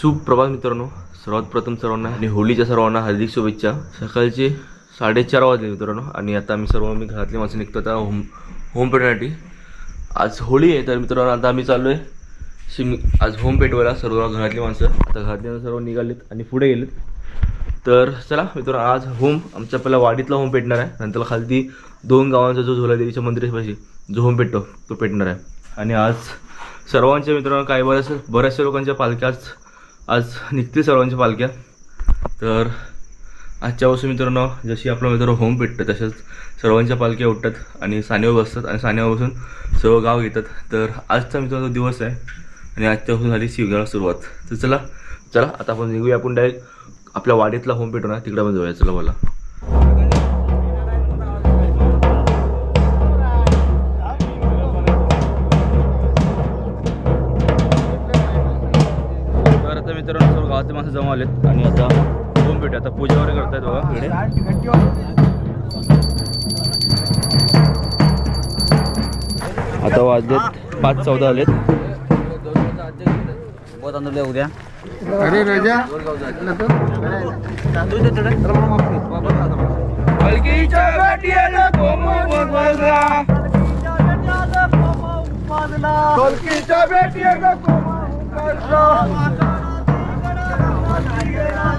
सुप्रभात मित्रांनो. सर्वात प्रथम सर्वांना आणि होळीच्या सर्वांना हार्दिक शुभेच्छा. सकाळचे साडेचार वाजले मित्रांनो आणि आता आम्ही सर्व मी घरातली माणसं निघतो आता होम होम पेटण्यासाठी. आज होळी आहे तर मित्रांनो आता आम्ही चाललो आहे शिम आज होम पेटवायला सर्व घरातली माणसं. आता घरातली सर्व निघालेत आणि पुढे गेलेत. तर चला मित्रांनो आज होम आमच्या पहिला वाडीतला होम पेटणार आहे. नंतर खालती दोन गावांचा जो झोलादेवीच्या मंदिरापाशी जो होम पेटतो तो पेटणार आहे. आणि आज सर्वांच्या मित्रांनो काही बऱ्याच बऱ्याचशा लोकांच्या पालख्याच आज निघते सर्वांच्या पालख्या. तर आजच्या पासून मित्रांनो जशी आपलं मित्र होम पेटतं तशाच सर्वांच्या पालख्या उठतात आणि सानेवर बसतात आणि सानेवर बसून सर्व गाव घेतात तर आजचा मित्रांनो दिवस आहे आणि आजच्यापासून झाली शिवगाला सुरुवात. तर चला चला आता आपण निघूया. आपण डायरेक्ट आपल्या वाडीतला होम पेटवणार तिकडे आपण जाऊया. चला बोला. सर्व गावातले माणसं जमा आलेत आणि आता होम पेटू आता पूजा वगैरे करतायत बघा इकडे. आता वाजलेत पाच चौदा आलेत. उद्या. अरे राजा. कलकीच्या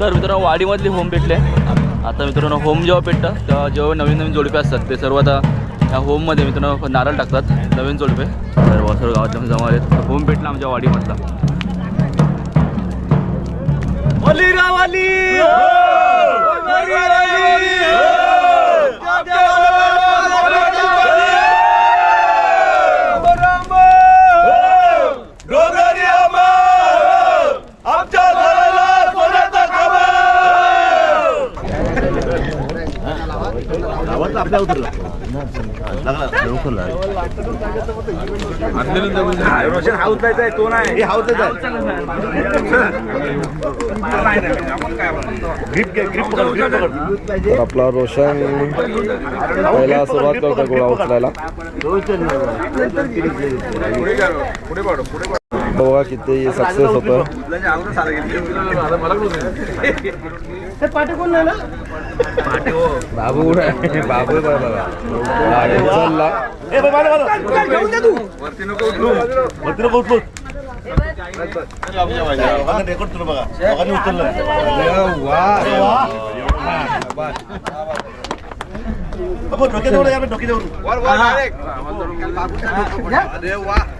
तर मित्रांनो वाडीमधले होम पेटले आता मित्रांनो होम जेव्हा पेटतं तेव्हा जेव्हा नवीन नवीन जोडपे असतात ते सर्व आता या होममध्ये मित्रांनो नारळ टाकतात नवीन जोडपे. सर्व सर्व गावातले जमा आलेत होम पेटला आमच्या वाडीमधला. तर आपला रोशन पहिला सुरुवात करतो गोळा उचलायला. बघा किती सक्सेस होतं. बाबू कुठे आहे? बाबू आहे बघा उचलला. हलका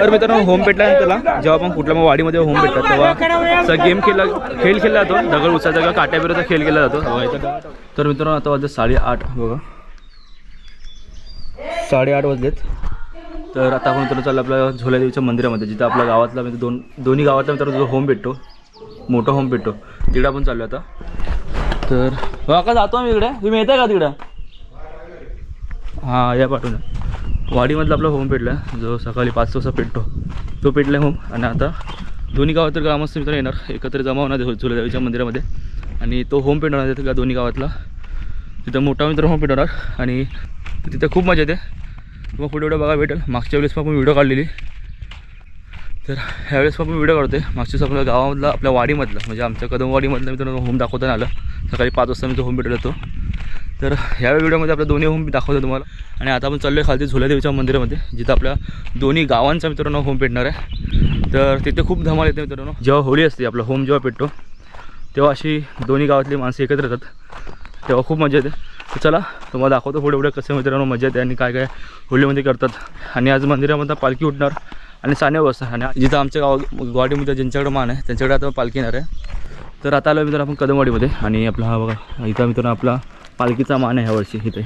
तर मित्रांनो होम पेटला त्याला जेव्हा आपण कुठल्या मग वाडीमध्ये होम पेटतात तेव्हा असा गेम खेळला खेळ खेळला जातो. दगड उचलायचा किंवा काट्याबिराचा खेळ केला जातो. इथं. तर मित्रांनो आता वाजले साडेआठ. बघा. साडेआठ वाजलेत. तर आता आपण मित्रांनो चाललं आपल्या झोल्यादेवीच्या मंदिरामध्ये. जिथं आपल्या गावातला म्हणजे दोन दोन्ही गावातला मित्रांनो जो होम भेटतो मोठा होम भेटतो तिकडे आपण चाललो आता. तर बघा का जातो आम्ही इकडे. तुम्ही येताय का तिकडं? हां या पाठवून वाडीमधला आपला होम पेटला. जो सकाळी पाच वाजता पेटतो. तो पेटला होम आणि आता दोन्ही गावात तर ग्रामस्थ मित्र येणार. एकत्र जमा होणार झुलादेवीच्या मंदिरामध्ये. आणि तो होम पेटणार होणार का दोन्ही गावातला. तिथं मोठा मित्र होम पेटवणार. आणि तिथं खूप मजा येते. तुम्हाला पुढे व्हिडिओ बघा भेटेल. मागच्या वेळेस पण आपण व्हिडिओ काढलेली. तर ह्यावेळेस पण आपण व्हिडिओ काढतोय. मागच्या आपल्या गावामधला आपल्या वाडीमधलं म्हणजे आमच्या कदमवाडीमधलं मित्रांनो होम दाखवता आलं. सकाळी पाच वाजता मी तो होम भेटत होतो तर ह्या व्हिडिओमध्ये आपल्या दोन्ही होम दाखवतो तुम्हाला. आणि आता आपण चाललो आहे खालती झुलादेवीच्या मंदिरामध्ये जिथं आपल्या दोन्ही गावांचा मित्रांनो होम पेटणार आहे. तर तिथे खूप धमाल येते मित्रांनो. जेव्हा होळी असते आपला होम जेव्हा पेटतो तेव्हा अशी दोन्ही गावातली माणसं एकत्र येतात. तेव्हा खूप मजा येते. तर चला तुम्हाला दाखवतो पुढे पुढे कसं मित्रांनो मजा येते आणि काय काय होळीमध्ये करतात. आणि आज मंदिरामध्ये पालखी उठणार. आणि साने बसणार आणि जिथं आमच्या गाव गुवाहाटीमध्ये ज्यांच्याकडे मान आहे त्यांच्याकडे आता पालखी येणार आहे. तर आता आलो मित्रांनो आपण कदमवाडीमध्ये आणि आपला हा बघा इथं मित्रांनो आपला पालखीचा मान आहे ह्यावर्षी इथे.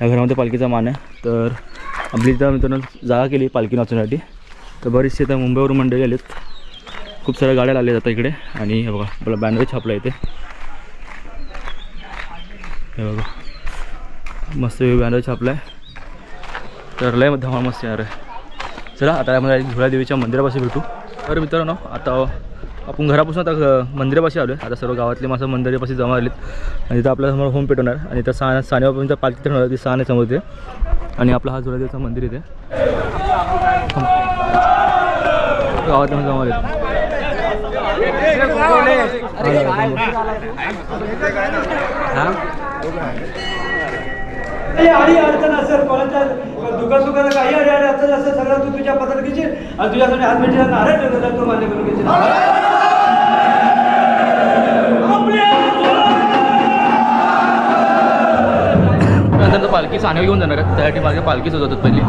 या घरामध्ये पालखीचा मान आहे. तर आपली इथं मित्रांनो जागा केली पालखी नाचण्यासाठी. तर बरीचशी इथं मुंबईवरून मंडळी आलेत. खूप साऱ्या गाड्या लागल्या जातात इकडे. आणि हे बघा आपला बॅनर छापला इथे. हे बघा. मस्त बॅनर छापला आहे तर लय धमाल मस्त येणार आहे. चला आता आम्हाला झुळा देवीच्या मंदिरापाशी भेटू. तर मित्रांनो आता आपण घरापासून आता मंदिरापाशी आलो आहे आता सर्व गावातले माणसं मंदिरापाशी जमा आलेत आणि तिथं आपल्यासमोर होम पेटवणार. आणि त्या सा सानेवापर्यंत पालखी ठेवणार ती साने समोर इथे आणि आपला हा देवीचं मंदिर इथे. माणसं जमा आलेत काही अडी अडचण असेल कोणाच्या दुःखासुखाला काही अडी अडचण असेल सगळं तू तुझ्या पत्रात घेशील. आणि तुझ्यासाठी हात मिळतील नारळ ठेवलेला तो मान्य करून घेशील. नंतर पालखी साने घेऊन जाणार त्यासाठी माझ्या पालखी सजवतात पहिली.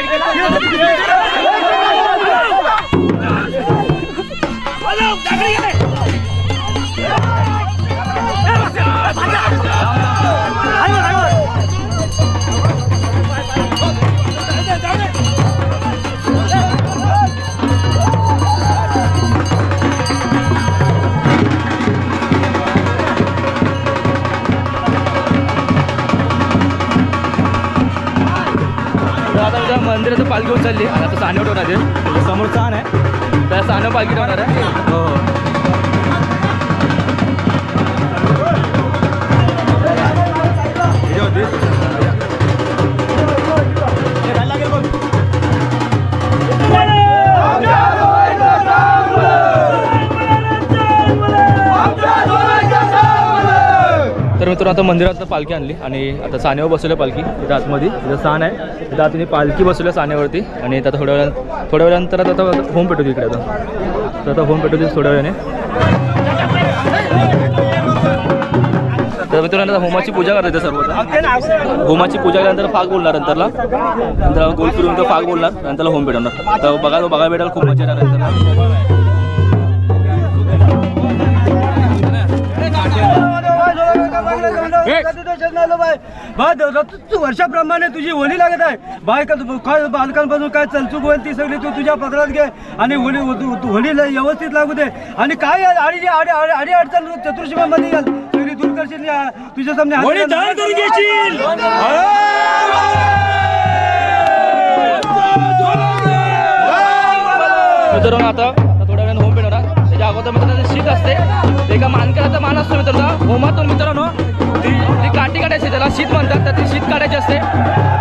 तर पालखी घेऊन चालली आणि आता सानेव ठेवणार आहे समोर साण आहे त्या सानेव पालखी ठेवणार आहे हो. आता मंदिरात पालखी आणली आणि आता साण्यावर बसवलं पालखी तिथं आतमध्ये. तिथं साण आहे. तिथं आतमध्ये पालखी बसवल्या साण्यावरती आणि आता थोड्या वेळा थोड्या वेळानंतर आता आता होम पेटवते इकडे आता. तर आता होम पेटवते थोड्या वेळाने. तर मित्रांनो आता होमाची पूजा करायचं इथे सर्व. होमाची पूजा केल्यानंतर फाग बोलणार नंतरला. नंतर गोल फिरून तर फाग बोलणार नंतर होम भेटवणार तर बघा बघा भेटायला खूप मजा येणार नंतर वर्षाप्रमाणे तुझी होली लागत आहे. बायका काय बालकांपासून काय चलचूक होईल ती सगळी तू तुझ्या पत्रात घे. आणि होली होलीला व्यवस्थित लागू दे. आणि काय आडी आडी अडचण चतुर्शीमध्ये येईल. सगळी दूर करशील तुझ्या सामने होळी दहन करून घेशील. मित्रांनो आता आता थोड्या वेळाने होम पेट होणार त्याच्या अगोदर मित्रांनो शीत असते एका मानकऱ्याचा मान असतो मित्रांनो. होमातून शीत म्हणतात तर ती शीत काढायची असते.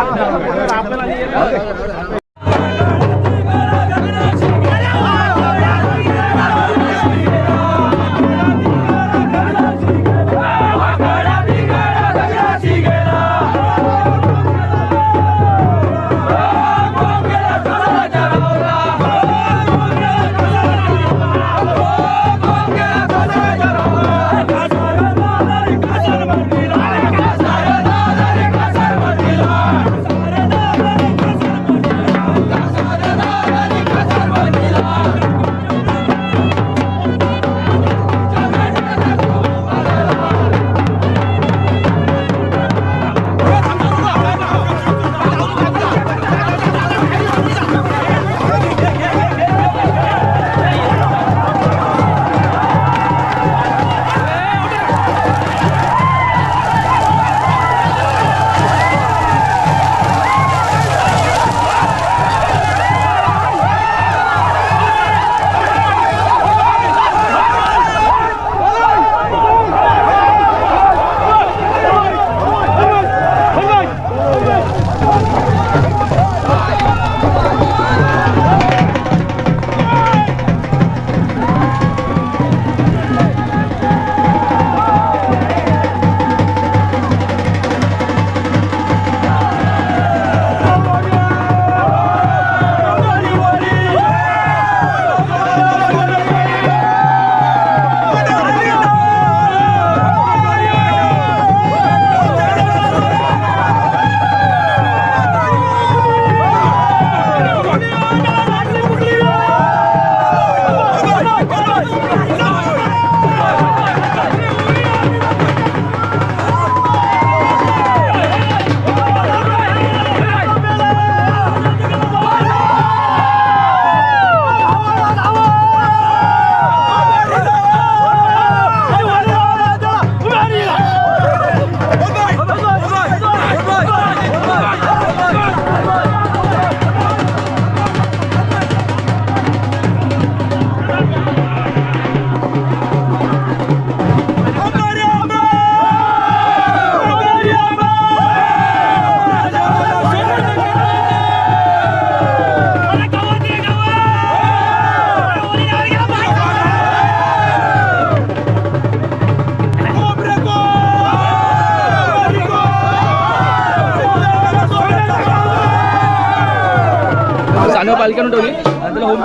đâu.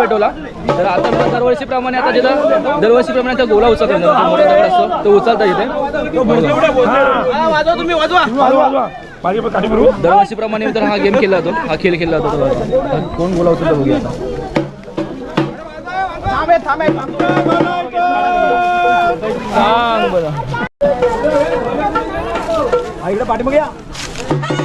पेटवला तर आता मला दरवर्षीप्रमाणे आता जिथं दरवर्षीप्रमाणे त्या गोला उचलतात जो मोठा दगड असतो तो उचलता इथे. दरवर्षीप्रमाणे तर हा गेम खेळला जातो. हा खेळ खेळला जातो. कोण गोला उचलतो बघूया आता. सांग बरं. तर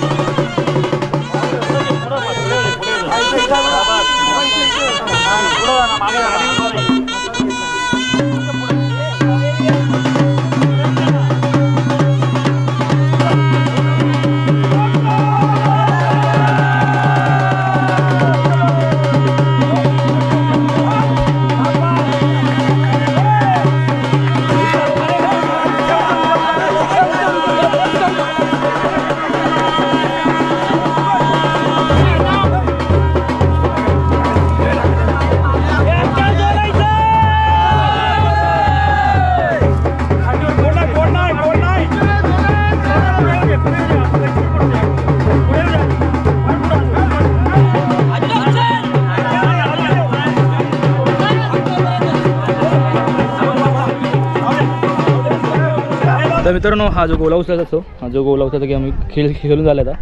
मित्रांनो हा जो गोला उचलायचा असतो हा जो गोला उचलायचा की आम्ही खेळ खेळून झाला आता.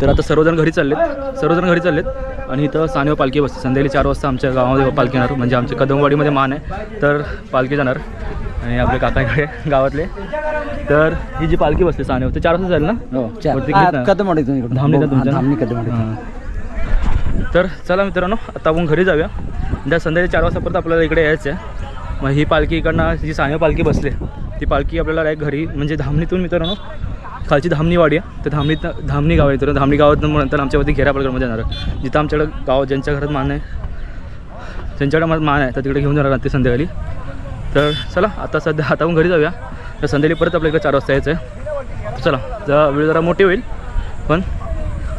तर आता सर्वजण घरी चाललेत. सर्वजण घरी चाललेत. आणि इथं सानेव पालखी बसते. संध्याकाळी चार वाजता आमच्या गावामध्ये पालखी येणार. म्हणजे आमच्या कदमवाडीमध्ये मान आहे. तर पालखी जाणार. आणि आपले काकाकडे गावातले. तर ही जी पालखी बसते सानेव ते चार वाजता जाईल ना? वरती घेत ना? धामणी का तुमच्या? हां. तर चला मित्रांनो आता आपण घरी जाऊया. त्या संध्याकाळी चार वाजता परत आपल्याला इकडे यायचं आहे मग ही पालखी इकडनं जी साने पालखी बसली ती पालखी आपल्याला डायरेक्ट घरी म्हणजे धामणीतून मित्रांनो खालची धामणीवाडी आहे. तर धामणीत धामणी गाव आहे मित्रांनो. धामणी गावात नंतर आमच्यावरती घेरापडकडमध्ये जाणार आहे. जिथं आमच्याकडे गाव ज्यांच्या घरात मान आहे ज्यांच्याकडे मला मान आहे तर तिकडे घेऊन जाणार रात्री संध्याकाळी. तर चला आता सध्या आता आपण घरी जाऊया. तर संध्याकाळी परत आपल्याकडे चार वाजता यायचं आहे. चला जरा वेळ जरा मोठी होईल पण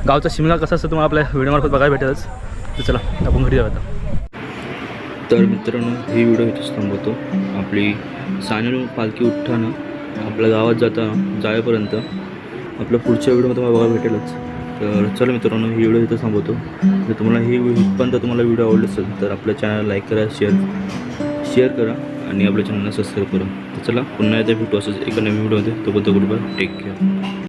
गावचा शिमगा कसा असतो तुम्हाला आपल्या व्हिडिओमार्फत बघायला भेटेलच. तर चला आपण घरी जाऊया आता. तर मित्रांनो ही व्हिडिओ इथेच थांबवतो. आपली सानेल पालखी उठताना आपल्या गावात जाता जायपर्यंत आपल्या पुढच्या व्हिडिओमध्ये तुम्हाला बघायला भेटेलच. तर चला मित्रांनो ही व्हिडिओ इथं थांबवतो. जर तुम्हाला ही इथपर्यंत तुम्हाला व्हिडिओ आवडला असेल तर आपल्या चॅनल लाईक करा शेअर शेअर करा आणि आपल्या चॅनलला सबस्क्राईब करा. तर चला पुन्हा एकदा भेटू असंच एका नवीन व्हिडिओमध्ये. तोपर्यंत गुड बाय टेक केअर